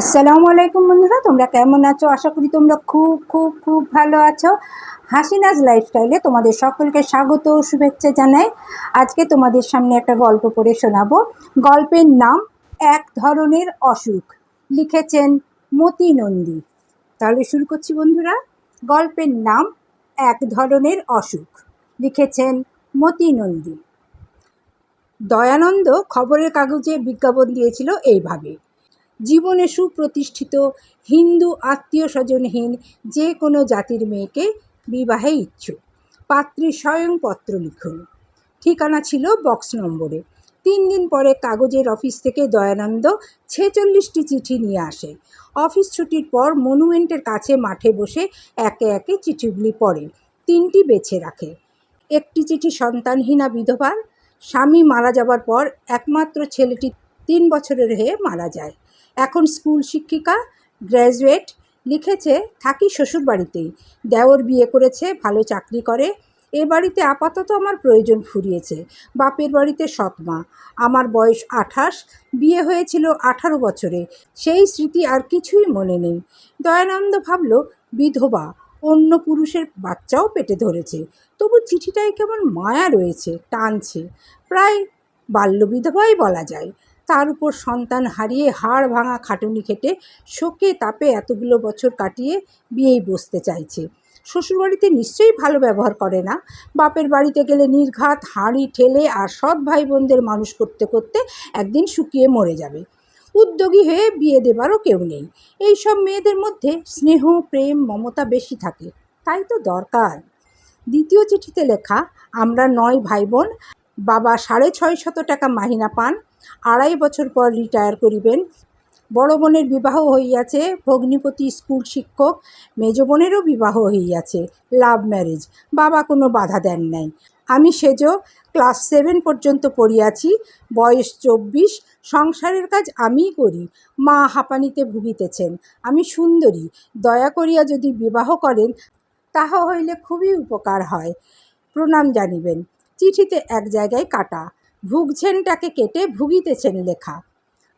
আসসালামু আলাইকুম বন্ধুরা, তোমরা কেমন আছো? আশা করি তোমরা খুব খুব খুব ভালো আছো। হাসিনাজ লাইফস্টাইলে তোমাদের সকলকে স্বাগত শুভেচ্ছা জানাই। আজকে তোমাদের সামনে একটা গল্প পড়ে শোনাবো। গল্পের নাম, এক ধরনের অসুখ। লিখেছেন মতি নন্দী। তাহলে শুরু করছি বন্ধুরা। গল্পের নাম, এক ধরনের অসুখ। লিখেছেন মতি নন্দী। দয়ানন্দ খবরের কাগজে বিজ্ঞাপন দিয়েছিল এইভাবে। জীবনে সুপ্রতিষ্ঠিত হিন্দু আত্মীয় স্বজনহীন যে কোনো জাতির মেয়েকে বিবাহে ইচ্ছুক। পাত্রী স্বয়ং পত্র লিখুন। ঠিকানা ছিল বক্স নম্বরে। তিন দিন পরে কাগজের অফিস থেকে দয়ানন্দ ছেচল্লিশটি চিঠি নিয়ে আসে। অফিস ছুটির পর মনুমেন্টের কাছে মাঠে বসে একে একে চিঠিগুলি পড়ে। তিনটি বেছে রাখে। একটি চিঠি সন্তানহীনা বিধবার। স্বামী মারা যাবার পর একমাত্র ছেলেটি তিন বছরের হয়ে মারা যায়। এখন স্কুল শিক্ষিকা, গ্র্যাজুয়েট, লিখেছে, থাকি শ্বশুর বাড়িতেই দেওর বিয়ে করেছে, ভালো চাকরি করে। এ বাড়িতে আপাতত আমার প্রয়োজন ফুরিয়েছে। বাপের বাড়িতে সৎমা আমার বয়স আঠাশ, বিয়ে হয়েছিল আঠারো বছরে। সেই স্মৃতি আর কিছুই মনে নেই। দয়ানন্দ ভাবল, বিধবা, অন্য পুরুষের বাচ্চাও পেটে ধরেছে। তবু চিঠিটায় কেমন মায়া রয়েছে, টানছে। প্রায় বাল্যবিধবাই বলা যায়। তার উপর সন্তান হারিয়ে হাড় ভাঙা খাটুনি খেটে শোকে তাপে এতগুলো বছর কাটিয়ে বিয়েই বসতে চাইছে। শ্বশুরবাড়িতে নিশ্চয়ই ভালো ব্যবহার করে না। বাপের বাড়িতে গেলে নির্ঘাত, হাঁড়ি ঠেলে আর সৎ ভাই বোনদের মানুষ করতে করতে একদিন শুকিয়ে মরে যাবে। উদ্যোগী হয়ে বিয়ে দেবারও কেউ নেই। এই সব মেয়েদের মধ্যে স্নেহ, প্রেম, মমতা বেশি থাকে। তাই তো দরকার। দ্বিতীয় চিঠিতে লেখা, আমরা নয় ভাই বোন বাবা সাড়ে ছয় শত টাকা মাহিনা পান, আড়াই বছর পর রিটায়ার করিবেন। বড় বোনের বিবাহ হইয়াছে, ভগ্নিপতি স্কুল শিক্ষক, মেজ বোনেরও বিবাহ হইয়াছে, লাভ ম্যারেজ, বাবা কোনো বাধা দেন নাই। আমি সেজ ক্লাস সেভেন পর্যন্ত পড়িয়াছি, বয়স চব্বিশ, সংসারের কাজ আমিই করি, মা হাঁপানিতে ভুগিতেছেন, আমি সুন্দরী, দয়া করিয়া যদি বিবাহ করেন, তাহা হইলে খুবই উপকার হয়। প্রণাম জানিবেন। চিঠিতে এক জায়গায় কাটা, ভুগছেনটাকে কেটে ভুগিতেছেন লেখা।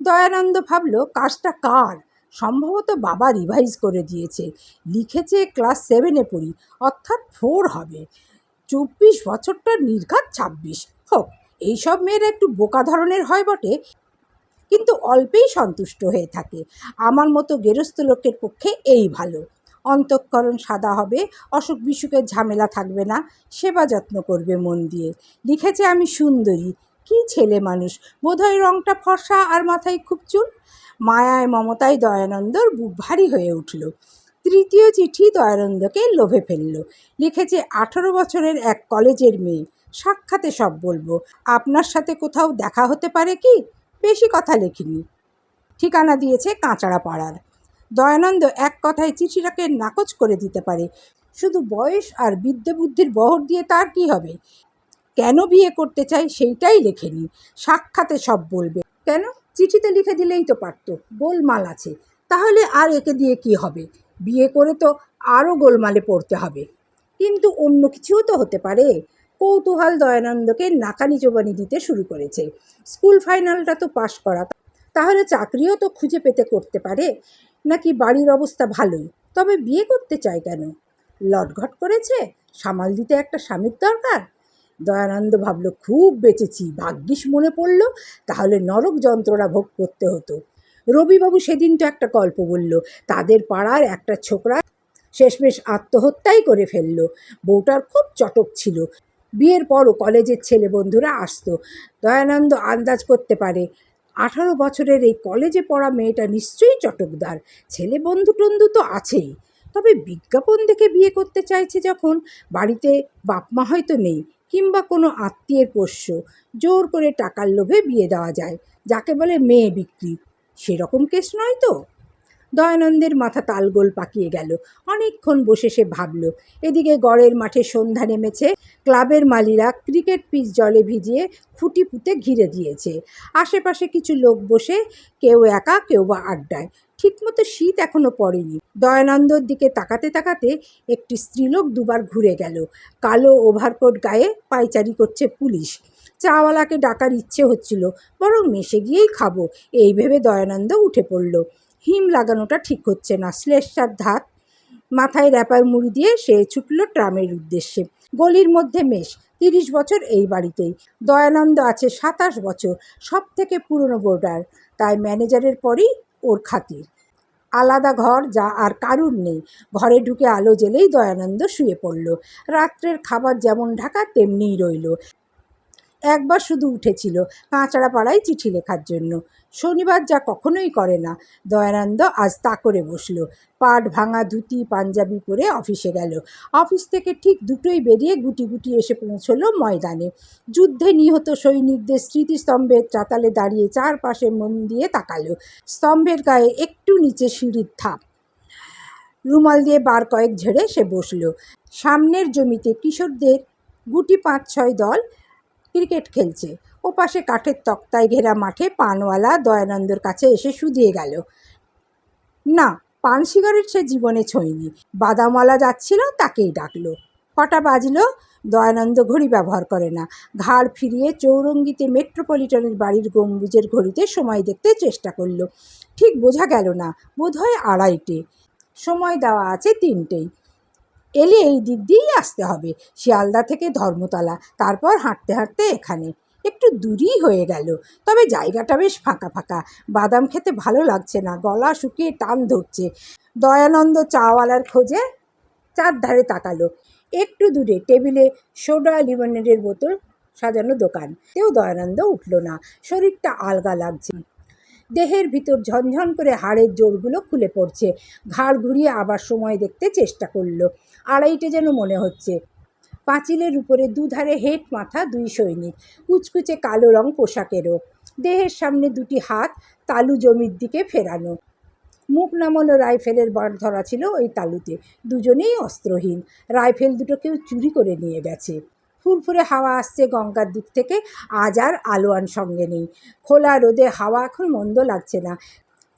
দয়ানন্দ ভাবল, কাজটা কার? সম্ভবত বাবা রিভাইজ করে দিয়েছে। লিখেছে ক্লাস সেভেনে পড়ি, অর্থাৎ ফোর হবে। চব্বিশ বছরটা নির্ঘাত ছাব্বিশ। হোক, এইসব মেয়েরা একটু বোকা ধরনের হয় বটে, কিন্তু অল্পেই সন্তুষ্ট হয়ে থাকে। আমার মতো গেরস্থ লোকের পক্ষে এই ভালো। অন্তঃকরণ সাদা হবে, অসুখ বিসুখের ঝামেলা থাকবে না, সেবা যত্ন করবে মন দিয়ে। লিখেছে আমি সুন্দরী, কি ছেলে মানুষ, বোধহয় রংটা ফর্সা আর মাথায় খুব চুল? মায়ায় মমতায় দয়ানন্দর বুক ভারী হয়ে উঠল। তৃতীয় চিঠি দয়ানন্দকে লোভে ফেলল। লিখেছে, আঠেরো বছরের এক কলেজের মেয়ে, সাক্ষাতে সব বলব। আপনার সাথে কোথাও দেখা হতে পারে কি? বেশি কথা লেখিনি। ঠিকানা দিয়েছে কাঁচাড়া পাড়ার দয়ানন্দ এক কথায় চিঠিটাকে নাকচ করে দিতে পারে। শুধু বয়স আর বিদ্যে বুদ্ধির বহর দিয়ে তার কি হবে? কেন বিয়ে করতে চাই সেইটাই লেখেনি সাক্ষাতে সব বলবে। কেন? চিঠিতে লিখে দিলেই তো পারতো, গোলমাল আছে। তাহলে আর একে দিয়ে কি হবে? বিয়ে করে তো আরও গোলমালে পড়তে হবে। কিন্তু অন্য কিছুও তো হতে পারে। কৌতূহল দয়ানন্দকে নাকানি চোবানি দিতে শুরু করেছে। স্কুল ফাইনালটা তো পাশ করা। তাহলে চাকরিও তো খুঁজে পেতে করতে পারে। নাকি বাড়ির অবস্থা ভালোই? তবে বিয়ে করতে চায় কেন? লটঘট করেছে? সামাল দিতে একটা স্বামীর দরকার? দয়ানন্দ ভাবল, খুব বেঁচেছি, ভাগ্যিস মনে পড়ল, তাহলে নরক যন্ত্রণা ভোগ করতে হতো। রবিবাবু সেদিন তো একটা গল্প বলল, তাদের পাড়ার একটা ছোকরা শেষমেশ আত্মহত্যাই করে ফেলল। বউটার খুব চটক ছিল। বিয়ের পরও কলেজের ছেলে বন্ধুরা আসতো। দয়ানন্দ আন্দাজ করতে পারে আঠারো বছরের এই কলেজে পড়া মেয়েটা নিশ্চয়ই চটকদার। ছেলে বন্ধু টন্ধু তো আছেই। তবে বিজ্ঞাপন দেখে বিয়ে করতে চাইছে যখন বাড়িতে বাপমা হয়তো নেই কিংবা কোনো আত্মীয়ের পোষ্য। জোর করে টাকার লোভে বিয়ে দেওয়া যায়, যাকে বলে মেয়ে বিক্রি। সেরকম কেস নয় তো? দয়ানন্দের মাথা তালগোল পাকিয়ে গেল। অনেকক্ষণ বসে সে ভাবল, এদিকে গড়ের মাঠে সন্ধ্যা নেমেছে, ক্লাবের মালিরা ক্রিকেট পিচ জলে ভিজিয়ে খুঁটি পুঁতে ঘিরে দিয়েছে। আশেপাশে কিছু লোক বসে, কেউ একা, কেউ বা আড্ডায়। ঠিকমতো শীত এখনও পড়েনি। দয়ানন্দর দিকে তাকাতে তাকাতে একটি স্ত্রীলোক দুবার ঘুরে গেল। কালো ওভারকোট গায়ে পায়চারি করছে পুলিশ। চাওয়ালাকে ডাকার ইচ্ছে হচ্ছিল, বরং মেশে গিয়েই খাব, এই ভেবে দয়ানন্দ উঠে পড়ল। হিম লাগানোটা ঠিক হচ্ছে না। শ্লেষার ধাত মাথায় র্যাপার মুড়ি দিয়ে সে ছুটল ট্রামের উদ্দেশ্যে। গলির মধ্যে মেশ, তিরিশ বছর এই বাড়িতেই। দয়ানন্দ আছে সাতাশ বছর সব থেকে পুরনো বোর্ডার। তাই ম্যানেজারের পরই ওর খাতির। আলাদা ঘর যা আর কারুর নেই। ঘরে ঢুকে আলো জ্বেলেই দয়ানন্দ শুয়ে পড়ল। রাত্রের খাবার যেমন ঢাকা, তেমনিই রইল। একবার শুধু উঠেছিল কাঁচড়া পাড়ায় চিঠি লেখার জন্য। শনিবার যা কখনোই করে না। দয়ানন্দ আজ তা করে বসল। পাট ভাঙা ধুতি, পাঞ্জাবি পরে অফিসে গেল। অফিস থেকে ঠিক দুটোই বেরিয়ে গুটি গুটি এসে পৌঁছলো ময়দানে। যুদ্ধে নিহত সৈনিকদের স্মৃতিস্তম্ভের চাতালে দাঁড়িয়ে চারপাশে মন দিয়ে তাকালো। স্তম্ভের গায়ে একটু নিচে সিঁড়ির থাপ। রুমাল দিয়ে বার কয়েক ঝেড়ে সে বসল। সামনের জমিতে কিশোরদের গুটি পাঁচ ছয় দল ক্রিকেট খেলছে। ওপাশে কাঠের তক্তায় ঘেরা মাঠে পানওয়ালা দয়ানন্দর কাছে এসে শুধিয়ে গেল। না, পান সিগারেট সে জীবনে ছোঁয়নি। বাদামওয়ালা যাচ্ছিল, তাকেই ডাকলো। কটা বাজলো? দয়ানন্দ ঘড়ি ব্যবহার করে না। ঘাড় ফিরিয়ে চৌরঙ্গিতে মেট্রোপলিটনের বাড়ির গম্বুজের ঘড়িতে সময় দেখতে চেষ্টা করল। ঠিক বোঝা গেল না, বোধহয় আড়াইটে। সময় দেওয়া আছে তিনটেই। এলে এই দিক দিয়েই আসতে হবে। শিয়ালদা থেকে ধর্মতলা, তারপর হাঁটতে হাঁটতে এখানে। একটু দূরই হয়ে গেল, তবে জায়গাটা বেশ ফাঁকা ফাঁকা। বাদাম খেতে ভালো লাগছে না, গলা শুকিয়ে টান ধরছে। দয়ানন্দ চাওয়ালার খোঁজে চারধারে তাকালো। একটু দূরে টেবিলে সোডা লিমনেডের বোতল সাজানো দোকান। তেও দয়ানন্দ উঠল না, শরীরটা আলগা লাগছে। দেহের ভিতর ঝনঝন করে হাড়ের জোরগুলো খুলে পড়ছে। ঘাড় ঘুরিয়ে আবার সময় দেখতে চেষ্টা করল। আড়াইটে যেন মনে হচ্ছে। পাঁচিলের উপরে দুধারে হেট মাথা দুই সৈনিক। কুচকুচে কালো রং পোশাকেরও। দেহের সামনে দুটি হাত তালু জমির দিকে ফেরানো। মুখ নামানো রাইফেলের বাঁট ধরা ছিল ওই তালুতে। দুজনেই অস্ত্রহীন। রাইফেল দুটো কেউ চুরি করে নিয়ে গেছে। ফুরফুরে হাওয়া আসছে গঙ্গার দিক থেকে। আজ আর আলোয়ান সঙ্গে নেই। খোলা রোদে হাওয়া এখন মন্দ লাগছে না।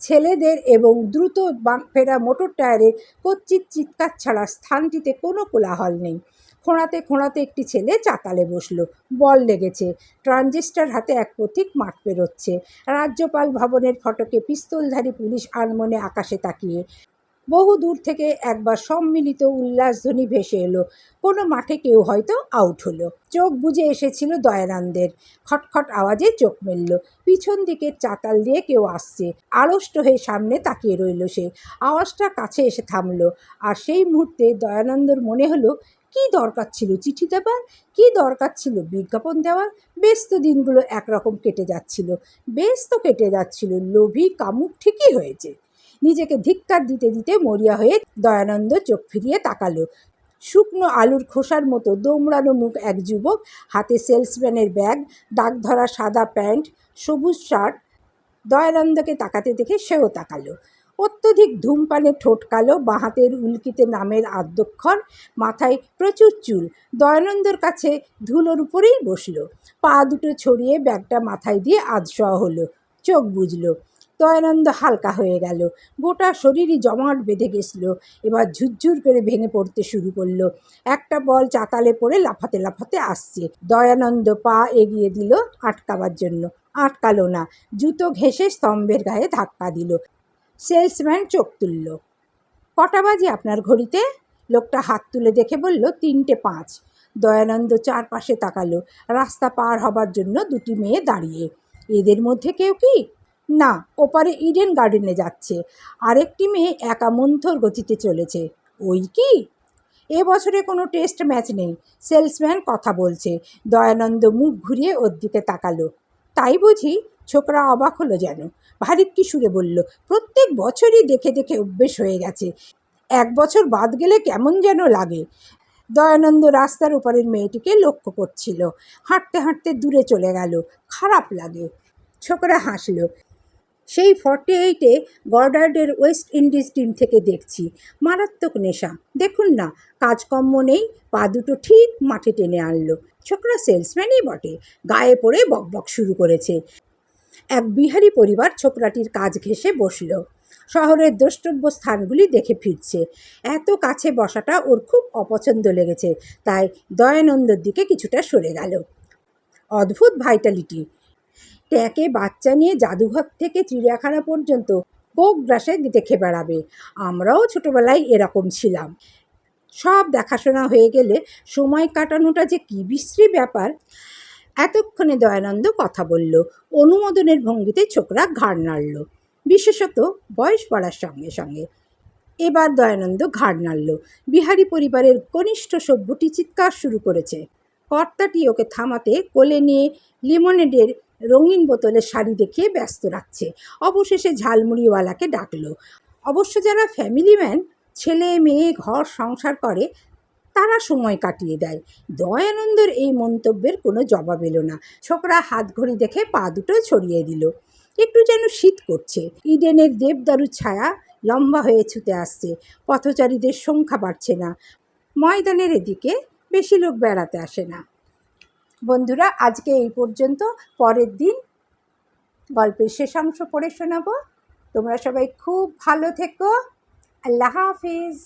ছেলেদের এবং দ্রুত বাঁক ফেরা মোটর টায়ারের কচ্চিৎ চিৎকার ছাড়া স্থানটিতে কোনো কোলাহল নেই। খোঁড়াতে খোঁড়াতে একটি ছেলে চাতালে বসল। বল লেগেছে। ট্রানজিস্টার হাতে এক পথিক মাঠ পেরোচ্ছে। রাজ্যপাল ভবনের ফটকে পিস্তলধারী পুলিশ আনমনে আকাশে তাকিয়ে বহু দূর থেকে একবার সম্মিলিত উল্লাসধ্বনি ভেসে এলো। কোনো মাঠে কেউ হয়তো আউট হলো। চোখ বুজে এসেছিল দয়ানন্দের। খটখট আওয়াজে চোখ মেলল। পিছন দিকের চাতাল দিয়ে কেউ আসছে। আড়ষ্ট হয়ে সামনে তাকিয়ে রইল সে। আওয়াজটা কাছে এসে থামলো। আর সেই মুহূর্তে দয়ানন্দর মনে হলো, কি দরকার ছিল চিঠি দেবার? কি দরকার ছিল বিজ্ঞাপন দেওয়ার? বেশ তো দিনগুলো একরকম কেটে যাচ্ছিল। বেশ তো কেটে যাচ্ছিল। লোভী কামুক ঠিকই হয়েছে। নিজেকে ধিক্কার দিতে দিতে মরিয়া হয়ে দয়ানন্দ চোখ ফিরিয়ে তাকালো। শুকনো আলুর খোসার মতো দোমড়ানো মুখ এক যুবক, হাতে সেলসম্যানের ব্যাগ, দাগ ধরা সাদা প্যান্ট, সবুজ শার্ট। দয়ানন্দকে তাকাতে দেখে সেও তাকালো। অত্যধিক ধূমপানে ঠোঁট কালো বাঁহাতের উল্কিতে নামের আদ্যক্ষর, মাথায় প্রচুর চুল। দয়ানন্দর কাছে ধুলোর উপরেই বসল। পা দুটো ছড়িয়ে ব্যাগটা মাথায় দিয়ে আধশোয়া হলো। চোখ বুঝলো দয়ানন্দ হালকা হয়ে গেল। গোটা শরীরই জমাট বেঁধে গেছিল। এবার ঝুরঝুর করে ভেঙে পড়তে শুরু করল। একটা বল চাতালে পড়ে লাফাতে লাফাতে আসছে। দয়ানন্দ পা এগিয়ে দিল আটকাবার জন্য। আটকালো না। জুতো ঘেঁষে স্তম্ভের গায়ে ধাক্কা দিল। সেলসম্যান চোখ তুলল। কটা বাজে আপনার ঘড়িতে? লোকটা হাত তুলে দেখে বলল, তিনটে পাঁচ। দয়ানন্দ চারপাশে তাকালো। রাস্তা পার হবার জন্য দুটি মেয়ে দাঁড়িয়ে। এদের মধ্যে কেউ কি? না, ওপারে ইডেন গার্ডেনে যাচ্ছে। আরেকটি মেয়ে একা মন্থর গতিতে চলেছে। ওই কি? এ বছরে কোনো টেস্ট ম্যাচ নেই, সেলসম্যান কথা বলছে। দয়ানন্দ মুখ ঘুরিয়ে ওর দিকে তাকালো। তাই বুঝি ছোকরা অবাক হলো যেন। ভারিক্কি সুরে বলল, প্রত্যেক বছরই দেখে দেখে অভ্যেস হয়ে গেছে। এক বছর বাদ গেলে কেমন যেন লাগে? দয়ানন্দ রাস্তার উপরের মেয়েটিকে লক্ষ্য করছিল। হাঁটতে হাঁটতে দূরে চলে গেল। খারাপ লাগে। ছোকরা হাসলো। সেই ফর্টি এইটে গর্ডার্ডের ওয়েস্ট ইন্ডিজ টিম থেকে দেখছি। মারাত্মক নেশা। দেখুন না, কাজকর্ম নেই, পা দুটো ঠিক মাঠে টেনে আনলো। ছোকরা সেলসম্যানই বটে, গায়ে পড়ে বকবক শুরু করেছে। এক বিহারি পরিবার ছোকরাটির কাজ ঘেঁষে বসল। শহরের দ্রষ্টব্য স্থানগুলি দেখে ফিরছে। এত কাছে বসাটা ওর খুব অপছন্দ লেগেছে, তাই দয়ানন্দর দিকে কিছুটা সরে গেল। অদ্ভুত ভাইটালিটি। ট্যাঁকে বাচ্চা নিয়ে জাদুঘর থেকে চিড়িয়াখানা পর্যন্ত কোক গ্রাসে দেখে বেড়াবে। আমরাও ছোটোবেলায় এরকম ছিলাম। সব দেখাশোনা হয়ে গেলে সময় কাটানোটা যে কী বিশ্রী ব্যাপার। এতক্ষণে দয়ানন্দ কথা বলল। অনুমোদনের ভঙ্গিতে ছোকরা ঘাড় নাড়ল। বিশেষত বয়স বাড়ার সঙ্গে সঙ্গে। এবার দয়ানন্দ ঘাড় নাড়ল। বিহারী পরিবারের কনিষ্ঠ সভ্যটি চিৎকার শুরু করেছে। কর্তাটি ওকে থামাতে কোলে নিয়ে লিমনেডের রঙিন বোতলে শাড়ি দেখিয়ে ব্যস্ত রাখছে। অবশেষে ঝালমুড়িওয়ালাকে ডাকলো। অবশ্য যারা ফ্যামিলি ম্যান ছেলে, মেয়ে, ঘর, সংসার করে, তারা সময় কাটিয়ে দেয়। দয়ানন্দর এই মন্তব্যের কোনো জবাব এলো না। ছোকরা হাত ঘড়ি দেখে পা দুটো ছড়িয়ে দিল। একটু যেন শীত করছে। ইডেনের দেবদারুর ছায়া লম্বা হয়ে ছুটে আসছে। পথচারীদের সংখ্যা বাড়ছে না। ময়দানের এদিকে বেশি লোক বেড়াতে আসে না। বন্ধুরা, আজকে এই পর্যন্ত। পরের দিন গল্পের শেষাংশ পড়ে শোনাবো। তোমরা সবাই খুব ভালো থেকো। আল্লাহ হাফিজ।